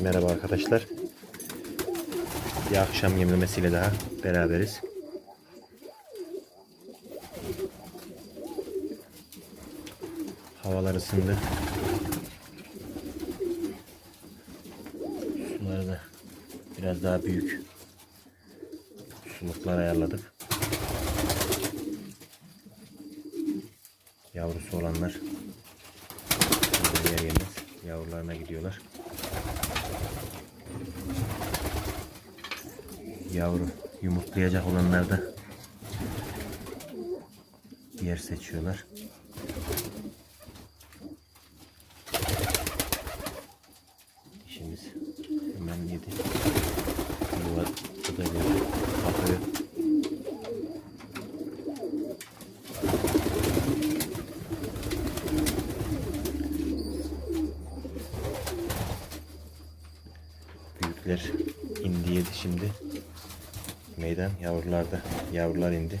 Merhaba arkadaşlar. Bir akşam yemlemesiyle daha beraberiz. Havalar ısındı. Suları da biraz daha büyük. Suluklar ayarladık. Yavrusu olanlar yer yemez. Yavrularına gidiyorlar. Yavru yumurtlayacak olanlar da yer seçiyorlar. İşimiz hemen yedi. Yuva bu da böyle bakıyor. Büyükler indi yedi şimdi. Meydan yavrularda yavrular indi.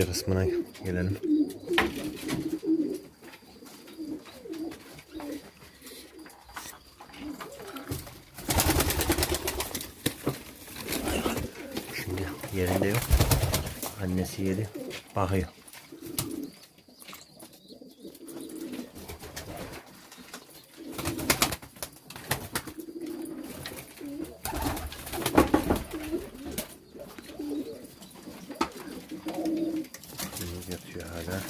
Bakıcı kısmına gelelim. Şimdi yerinde yok. Annesi yedi. Bakıyor. Şimdi yatıyor hala.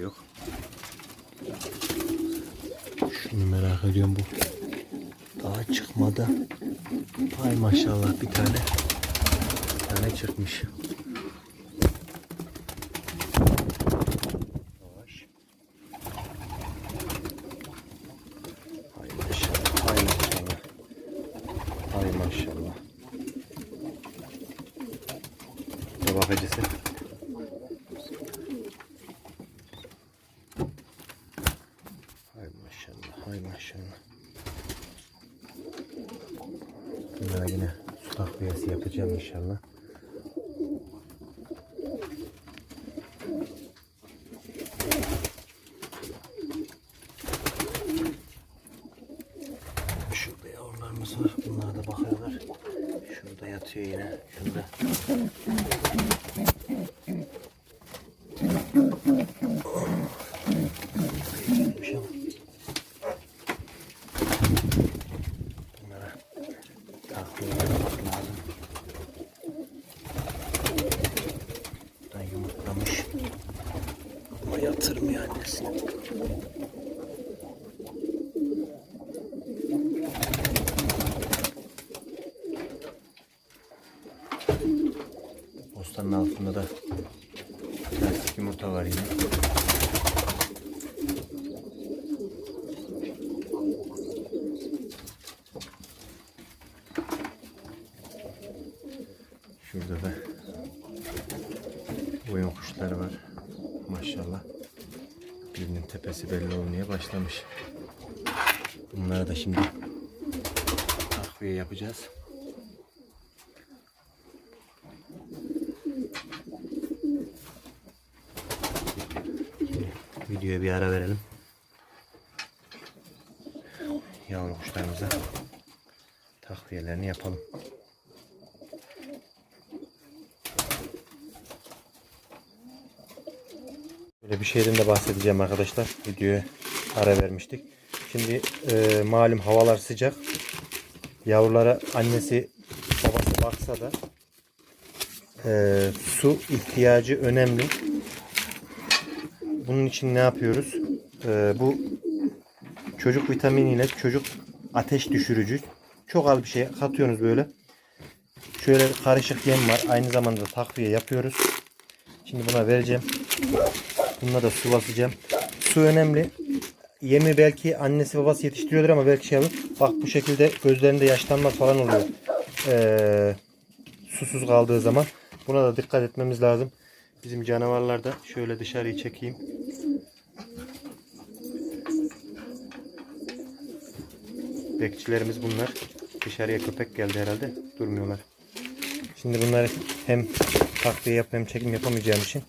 Sıkıntı yok. Şunu merak ediyorum bu. Daha çıkmadı. Ay maşallah bir tane. Bir tane çıkmış. Maşallah. Ay maşallah. Ay maşallah. Ne bakıcısı? Hay maşallah. Hay maşallah. Bunlara yine su takviyesi yapacağım inşallah. Şurada yavrularımız var. Bunlara da bakıyorlar. Şurada yatıyor yine. Şurada. Gitmiş ama. Bunlara takviye yapmak lazım. Da yumurtlamış. Ama yatırmıyor annesini. Postanın altında da plastik yumurta var yine. Şurada da oyun kuşları var. Maşallah. Birinin tepesi belli olmaya başlamış. Bunlara da şimdi takviye yapacağız. Videoya bir ara verelim. Yavru kuşlarımıza takviyelerini yapalım. Bir şeyden de bahsedeceğim arkadaşlar. Videoya ara vermiştik. Şimdi e, malum havalar sıcak. Yavrulara annesi babası baksa da e, su ihtiyacı önemli. Bunun için ne yapıyoruz? E, bu çocuk vitaminiyle çocuk ateş düşürücü. Çok az bir şey katıyorsunuz böyle. Şöyle karışık yem var. Aynı zamanda da takviye yapıyoruz. Şimdi buna vereceğim. Bununla da sulatacağım. Su önemli. Yemi belki annesi babası yetiştiriyordur ama belki şey yapıyor. Bak bu şekilde gözlerinde yaşlanma falan oluyor. Ee, susuz kaldığı zaman. Buna da dikkat etmemiz lazım. Bizim canavarlar da şöyle dışarıyı çekeyim. Bekçilerimiz bunlar. Dışarıya köpek geldi herhalde. Durmuyorlar. Şimdi bunları hem takviye yap hem çekim yapamayacağım için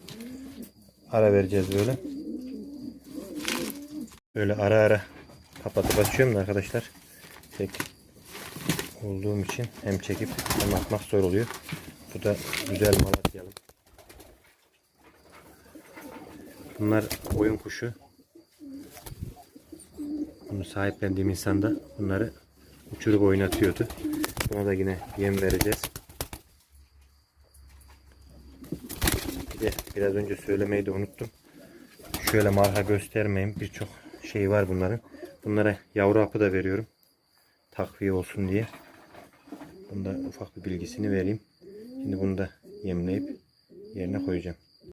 ara vereceğiz böyle. Böyle ara ara kapatıp açıyorum da arkadaşlar. Tek olduğum için hem çekip hem atmak zor oluyor. Bu da güzel Malatyalı. Bunlar oyun kuşu. Bunu sahiplendiğim insan da bunları uçurup oynatıyordu. Buna da yine yem vereceğiz. Bir de biraz önce söylemeyi de unuttum. Şöyle marka göstermeyeyim. Birçok şey var bunların. Bunlara yavru hapı da veriyorum. Takviye olsun diye. Bunda ufak bir bilgisini vereyim. Şimdi bunu da yemleyip yerine koyacağım.